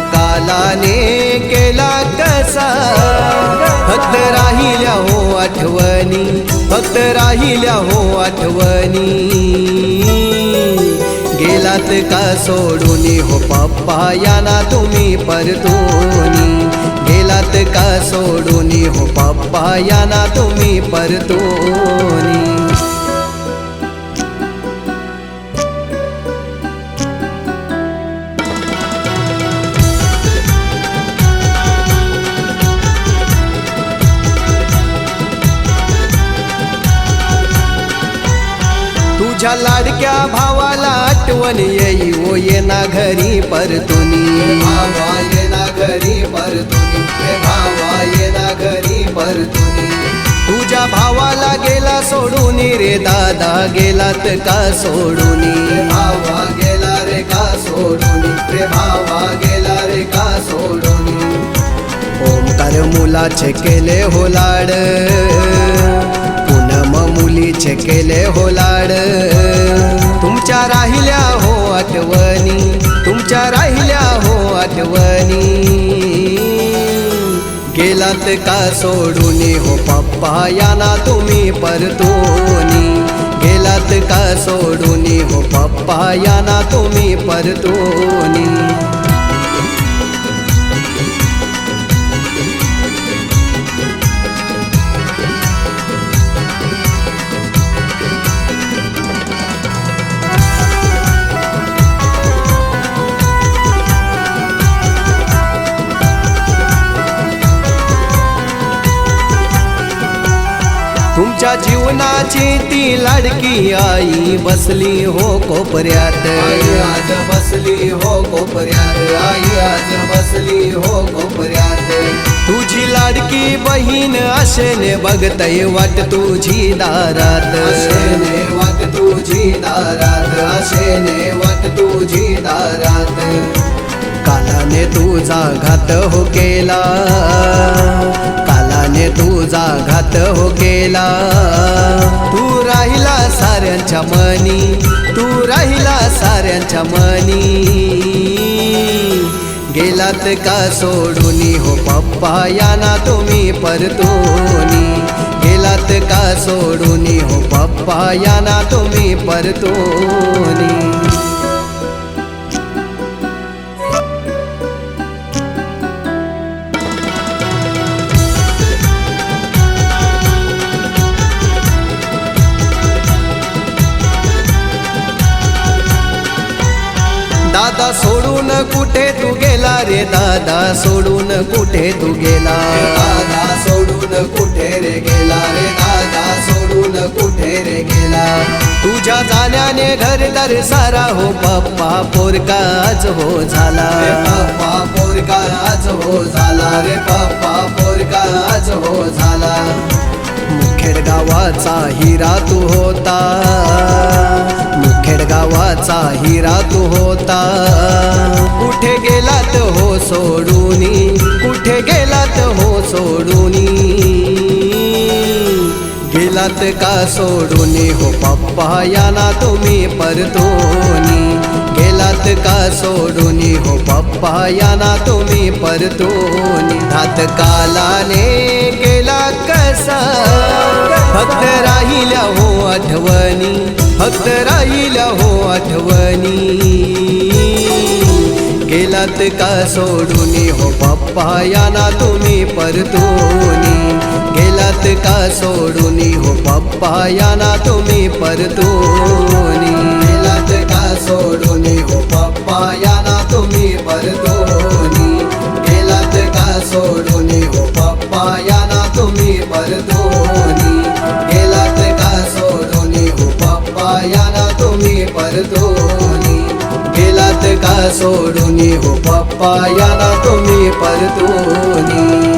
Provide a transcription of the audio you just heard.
कालाने केला कसा फक्त राहिल्या हो आठवणी फक्त राहिल्या हो आठवणी. गेलात का सोडून हो पप्पा याना तुम्ही परतूनी. गेलात का सोडून हो पप्पा याना तुम्ही परतूनी. माझ्या लाडक्या भावाला आठवण येई ओ ये ना घरी परतुनी. भावा ये घरी परतुनी. भावा येना घरी परतुनी. तुझ्या भावाला गेला सोडून रे दादा गेलात का सोडून? भावा गेला रे का सोडून? रे भावा गेला रे का सोडून? ओमकार मुलाचे केले हो लाड मुलीचे केले हो लाड तुमच्या राहिल्या हो आठवणी तुमच्या राहिल्या हो आठवणी. गेलात का सोडून हो पप्पा याना तुम्ही परतोनी. गेलात का सोडून हो पप्पा याना तुम्ही परतोनी. तुमच्या जीवनाची ती लाडकी आई बसली हो कोपऱ्यात. आज बसली हो कोपऱ्यात. आई आज बसली हो कोपऱ्यात. तुझी लाडकी बहीण अशेने बघतय वाट तुझी दारात. अशेने वाट तुझी दारात. अशेने वाट तुझी दारात. कालाने तुझा घात हो केला कालाने तुझा घात हो केला. तू राहिला साऱ्यांच्या मनी तू राहिला साऱ्यांच्या मनी. गेलात का सोडून हो पप्पा याना तुम्ही परतोनी. गेलात का सोडून हो पप्पा याना तुम्ही परतोनी. दादा सोडून कुठे तू गेला रे? दादा सोडून कुठे तू गेला? दादा सोडून कुठे रे गेला रे? दादा सोडून कुठे रे गेला? तुझ्या जाण्याने घरदार सारा हो पप्पा पोरका आज हो झाला. पप्पा पोरका आज हो झाला. रे पप्पा पोरका आज हो झाला. मुखेड गावाचा हिरा तू होता. गावाचा हिरा तू होता. कुठे गेलात हो सोडूनी? कुठे गेलात हो सोडूनी? गेलात का सोडून? हो पप्पा याना तुम्ही परतोनी. गेलात का सोडूनी? हो पप्पा याना तुम्ही परतोनी. हात कालाने गेला कसा? फक्त राहिल्या हो आठवणी. फक्त राहिला हो आठवणी. गेलात का सोडून हो पप्पा याना तुम्ही परतोनी. गेलात का सोडून हो पप्पा याना तुम्ही परतोनी. सोडून हो पप्पा याला तुम्ही परतून